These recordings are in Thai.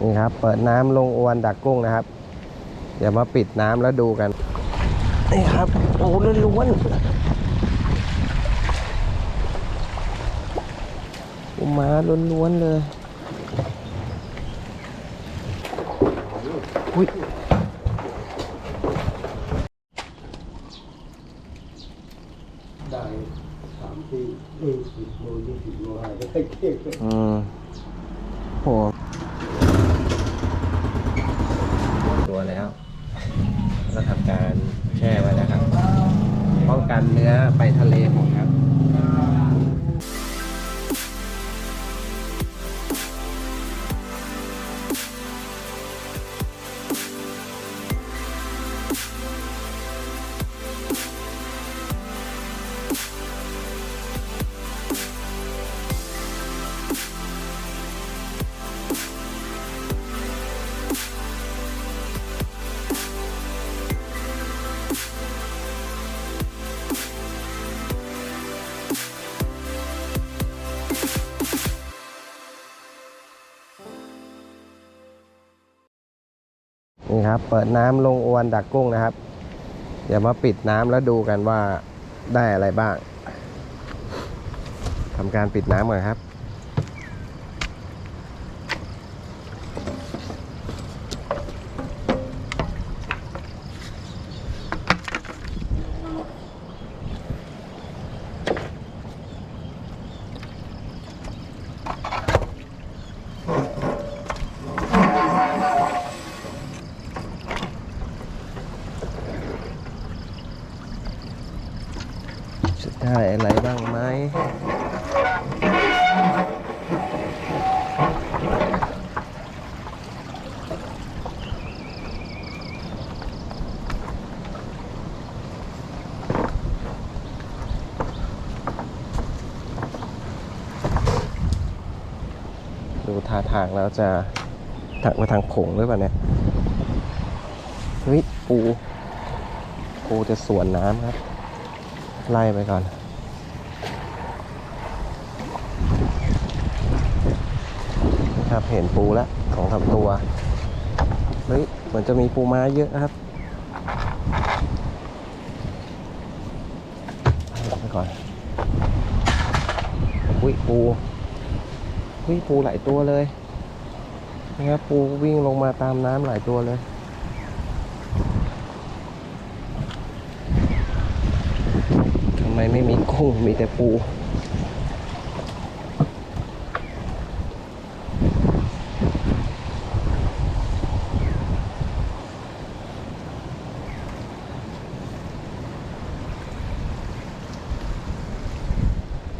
นี่ครับ เปิดน้ำลงอวนดักกุ้งนะครับ เดี๋ยวมาปิดน้ำแล้วดูกัน นี่ครับโอ้ล้วนอุมาล้วนๆเลยอุ้ย นี่ครับ เปิดน้ำลงอวนดักกุ้งนะครับ เดี๋ยวมาปิดน้ำแล้วดูกันว่าได้อะไรบ้างทำการปิดน้ำก่อนครับ จะได้อะไรบ้างไหม ดูท่าทางแล้วจะถักมาทางโขงหรือเปล่าเนี่ย เฮ้ย ปู ปูจะสวนน้ำครับ ไล่ไปก่อนนะครับเห็นปูแล้วสองสามตัว เฮ้ย เหมือนจะมีปูม้าเยอะนะครับไล่ไปก่อน อุ้ยปู อุ้ยปูหลายตัวเลยนะครับปูวิ่งลงมาตามน้ำหลายตัวเลยทำไมไม่มีกุ้งมีแต่ปู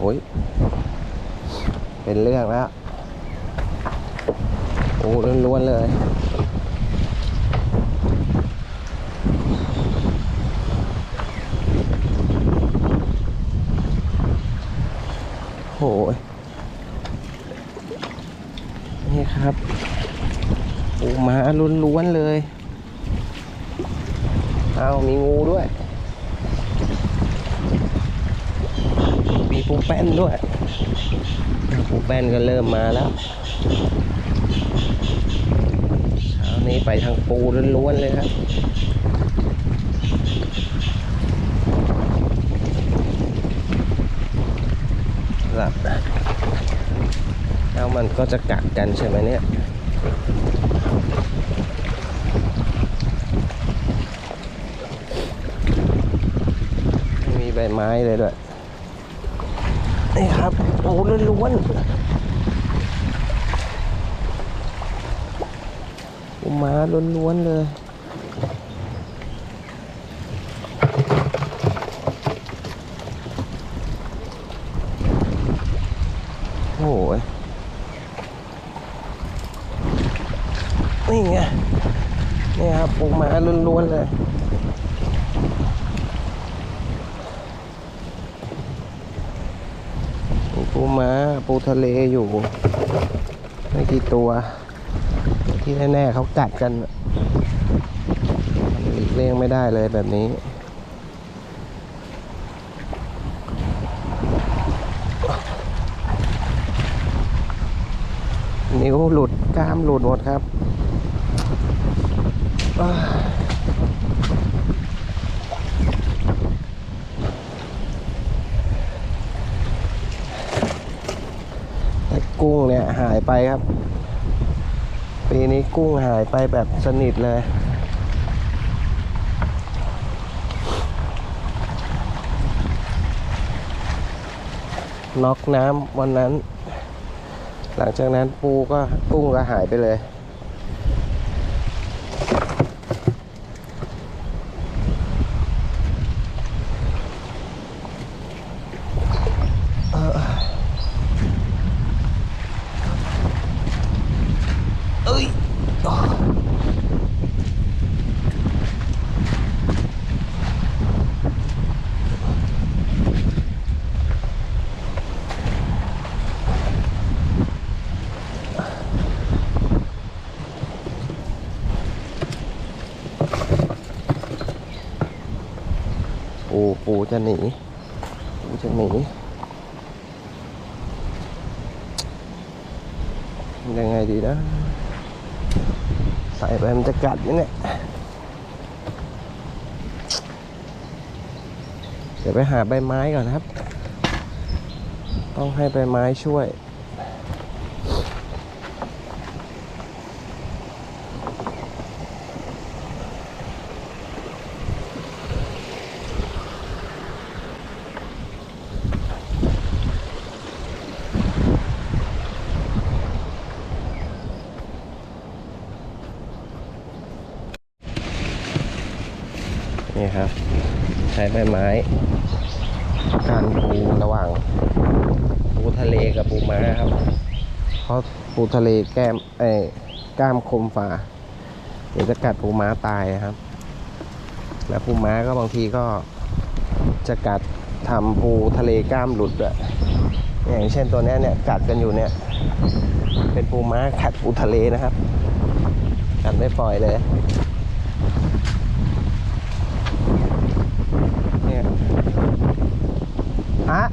โอ้ย เป็นเรื่องแล้ว โอ้ล้วนๆเลยโหยนี่ครับปูม้าล้วนๆเลย เอามีงูด้วย มีปูแป้นด้วย ปูแป้นก็เริ่มมาแล้ว เช้านี้ไปทางปูล้วนๆเลยครับหลับนะแล้วมันก็จะกัดกันใช่ไหมเนี่ยไม่มีใบไม้เลยด้วย นี่ครับโอ้ล้วนๆปูม้าล้วนๆเลยโอ้ยนี่ไงนี่ครับปูม้าล้วนๆเลย ปูม้าปูทะเลอยู่ ไม่กี่ตัว ที่แน่ๆเขากัดกันหลีกเลี่ยงไม่ได้เลยแบบนี้นิ้วหลุดกล้ามหลุดหมดครับอ้าวแต่ กุ้งเนี่ยหายไปครับ ปีนี้กุ้งหายไปแบบสนิทเลย น็อกน้ำวันนั้น หลังจากนั้นปูก็กุ้งก็หายไปเลย จะหนีกูจะหนียังไงดีนะ ใส่ไปมันจะกัดไหมเนี่ยเดี๋ยวไปหาใบไม้ก่อนครับ ต้องให้ใบไม้ช่วย นี่ครับ ใบไม้การปูระหว่าง ปูทะเลกับปูม้าครับ เพราะปูทะเลแก้มเอ้กล้ามคมฝ่าเดี๋ยวจะกัดปูม้าตายนะครับ แล้วปูม้าก็บางทีก็จะกัดทำปูทะเลกล้ามหลุดด้วยอย่างเช่นตัวนี้เนี่ยกัดกันอยู่เนี่ย เป็นปูม้ากัดปูทะเลนะครับ กัดไม่ปล่อยเลยฮะ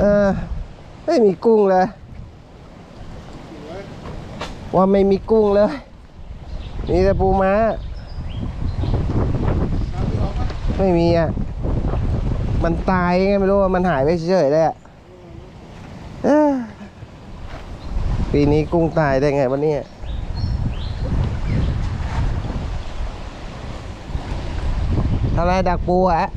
เออ ไม่มีกุ้งเลย ว่าไม่มีกุ้งเลย มีแต่ปูม้า ไม่มีอะ มันตายไงไม่รู้ว่ามันหายไปเฉยๆเลยอะปีนี้กุ้งตายได้ไงวะเนี่ยทำอะไรดักปูฮะ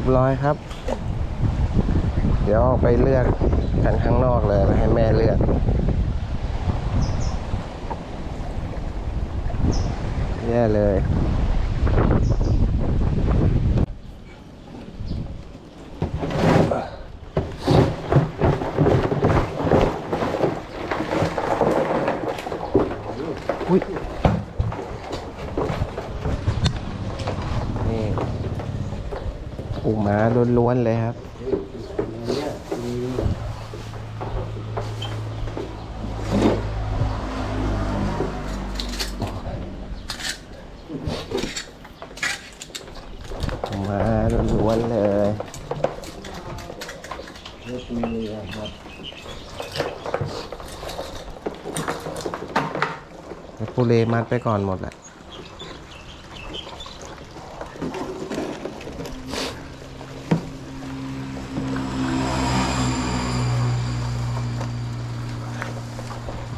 รียบร้อยครับ เดี๋ยวออกไปเลือกกันข้างนอกเลยไปให้แม่เลือกแย่เลย อุ้ย นี่ปูม้า ล้วนๆเลยครับ มาล้วนๆเลยปูเลมัดไปก่อนหมดแหละ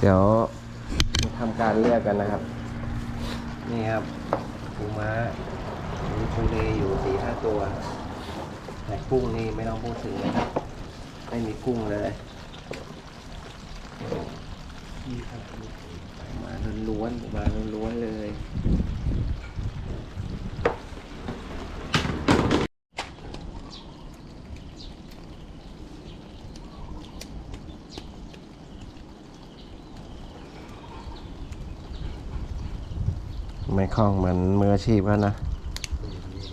เดี๋ยวทำการเลือกกันนะครับ นี่ครับปูม้ามีปูเลอยู่สี่ห้าตัว แต่กุ้งนี่ไม่ต้องพูดถึงเลยครับ ไม่มีกุ้งเลยมีครับมาล้วนๆมาล้วนๆเลยไม่คล่องเหมือนมืออาชีพแล้วนะ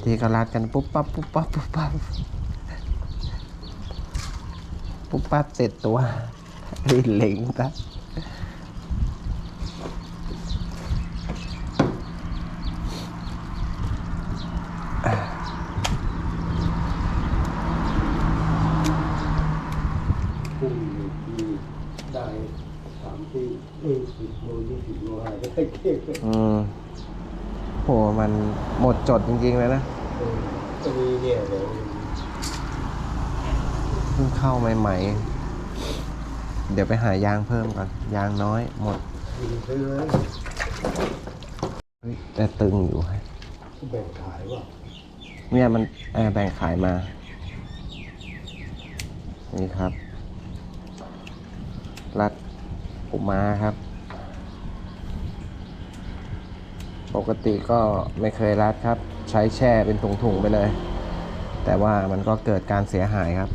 ที่เขารัดกันปุ๊บปั๊บปุ๊บปั๊บปุ๊บปั๊บ ปุ๊บปั๊บเสร็จตัวรีนเล็งซะพุ่งอยู่ที่ได้สามที่เออสิบโลยี่สิบโลหายได้เก่งเลยอืมโหมันหมดจดจริงๆเลยนะ เออจะมีเนี่ยเดี๋ยวเพิ่งเข้าใหม่ ๆ เดี๋ยวไปหายางเพิ่มก่อน ยางน้อยหมดมีซื้อเลยเฮ้ยแต่ตึงอยู่ฮะแบ่งขายว่าเนี่ยมันแอร์แบ่งขายมา นี่ครับ รัดปุมาครับ ปกติก็ไม่เคยรัดครับ ใช้แช่เป็นถุงๆไปเลย แต่ว่ามันก็เกิดการเสียหายครับ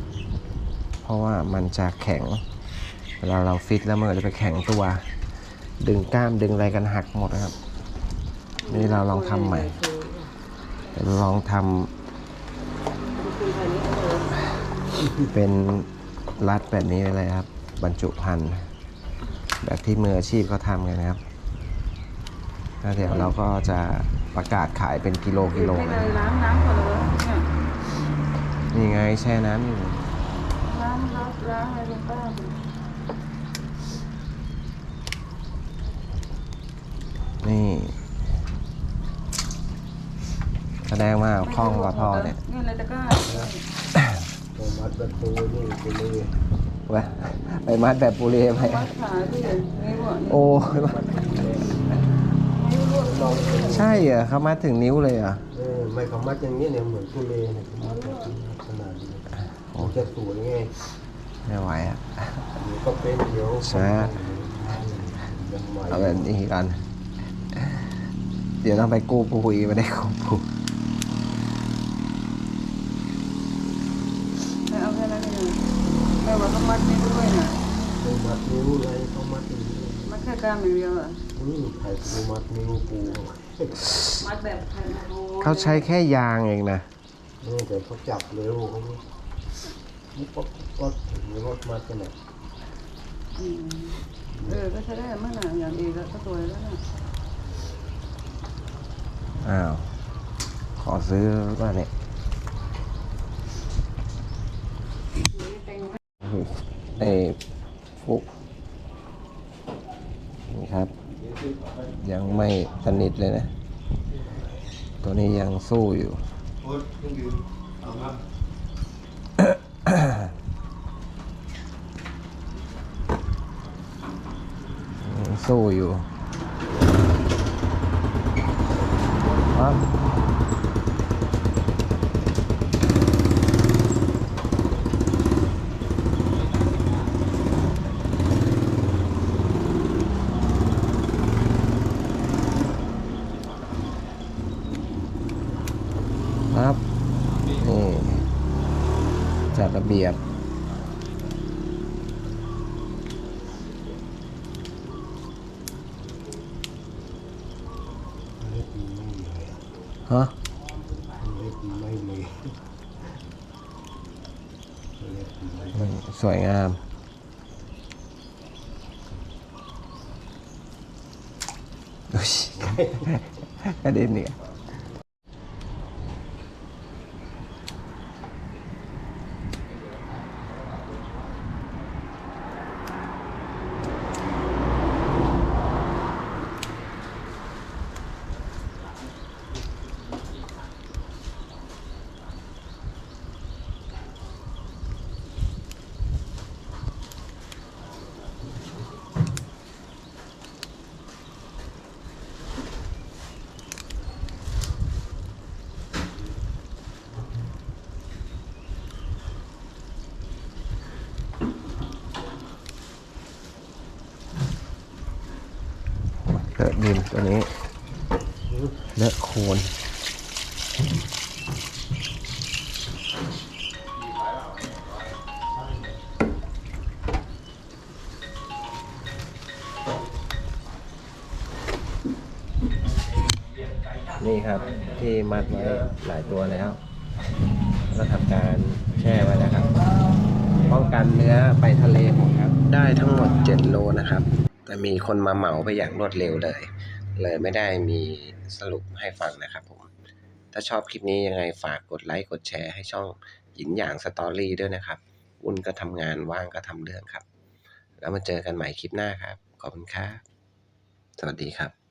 เพราะว่ามันจะแข็ง เวลาเราฟิตแล้วมันก็จะไปแข็งตัว ดึงกล้ามดึงอะไรกันหักหมดนะครับ นี่เราลองทำใหม่เดี๋ยวลองทำเป็นรัดแบบนี้ไปเลยครับ บรรจุภัณฑ์แบบที่มืออาชีพเขาทำกันนะครับแล้วเดี๋ยวเราก็จะประกาศขายเป็นกิโลกิโลไม่เลเลยยล้างน้ำก่อนเลยเนี่ยนี่ไงแช่น้ำอยู่ล้างล้างล้างอะไรลงบ้างนี่แสดงว่าคล่องกว่าพ่อเนี่ยนี่อะไรตะกร้าตัวมัดประตูนี่ไปเลยไว้ไปมัดแบบปูเรไหมวัดขาที่นี่บ่โอ้ยไม่รู้ลองดู ใช่เหรอเขามัดถึงนิ้วเลยเหรอะเออไม่เขามัดอย่างนี้เนี่ยเหมือนทุเรเนี่ยเขามัดแบบนี้ขนาดนี้มันจะสวยไงไม่ไหวอะอันนี้ก็เป็นเดี๋ยวใช่ยังใหม่เอาแบบนี้กัน เดี๋ยวต้องไปกู้ปุยไม่ได้กู้ปุยไม่เอาแค่นั้นเองแม่ว่าต้องมัดนี่ด้วยนะตัวมัดนิ้วอะไรเขามัดอย่างนี้มัดแค่กล้ามอย่างเดียวอะ นี่ใครตัวมัดนิ้วปูมัดแบบพันโลเขาใช้แค่ยางเองนะนี่แต่เขาจับเร็วเขาไม่นี่ป๊อปป๊อปถึงรถมัดกันเนี่ยอืมเออก็ใช้ได้เมื่อนานอย่างดีแล้วก็สวยแล้วนะอ้าว ขอซื้อว่าเนี่ยเต็งไอ้ฟุกนี่ครับ ยังไม่สนิทเลยนะ ตัวนี้ยังสู้อยู่ สู้อยู่ครับ ครับนี่จัดระเบียบ ฮะมันสวยงามอุ๊ยกระเด็นเนี่ย ดินตัวนี้เลอะโคลนนี่ครับที่มัดไว้หลายตัวแล้วก็ทำการแช่ไว้นะครับ ป้องกันเนื้อไปทะเลหมดครับ ได้ทั้งหมด 7 โลนะครับ แต่มีคนมาเหมาไปอย่างรวดเร็วเลย เลยไม่ได้มีสรุปให้ฟังนะครับผม ถ้าชอบคลิปนี้ยังไงฝากกดไลค์กดแชร์ให้ช่องหยินหยางสตอรี่ด้วยนะครับอุ่นก็ทำงานว่างก็ทำเรื่องครับ แล้วมาเจอกันใหม่คลิปหน้าครับ ขอบคุณครับ สวัสดีครับ